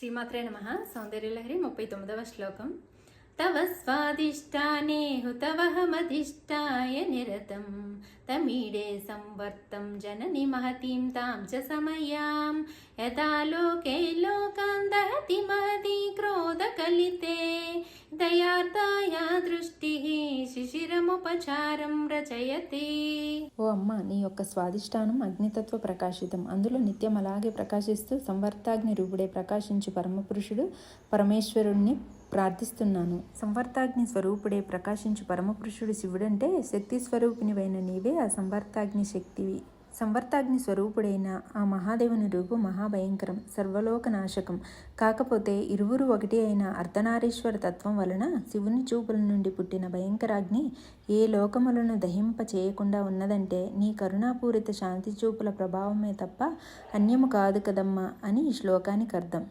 శ్రీమాత్రే నమ. సౌందర్యలహరి ముప్పై తొమ్మిదవ శ్లోకం. తవ స్వాదిష్టానే హుతవహమధిష్టాయ నిరతం. తమీడే సంవర్తం జనని మహతీం తాం చ సమయాం. యథా లోకే లోకాన్ దహతి మహతి క్రోధకలితే దయార్థాయ దృష్టి శిశిరముపచారం రచయతి. ఓ అమ్మ నీ యొక్క స్వాదిష్టానం అగ్నితత్వ ప్రకాశితం. అందులో నిత్యం అలాగే ప్రకాశిస్తూ సంవర్తాగ్ని రూపుడే ప్రకాశించు పరమపురుషుడు పరమేశ్వరుణ్ణి ప్రార్థిస్తున్నాను. సంవర్తాగ్ని స్వరూపుడే ప్రకాశించు పరమపురుషుడు శివుడంటే శక్తి స్వరూపినివైన నీవే ఆ సంవర్తాగ్ని శక్తివి. సంవర్తాగ్ని స్వరూపుడైన ఆ మహాదేవుని రూపు మహాభయంకరం సర్వలోక నాశకం కాకపోతే ఇరువురు ఒకటి అయిన అర్ధనారీశ్వర తత్వం వలన శివుని చూపుల నుండి పుట్టిన భయంకరాగ్ని ఏ లోకములను దహింప చేయకుండా ఉన్నదంటే నీ కరుణాపూరిత శాంతి చూపుల ప్రభావమే తప్ప అన్యము కాదు కదమ్మా అని ఈ శ్లోకానికి అర్థం.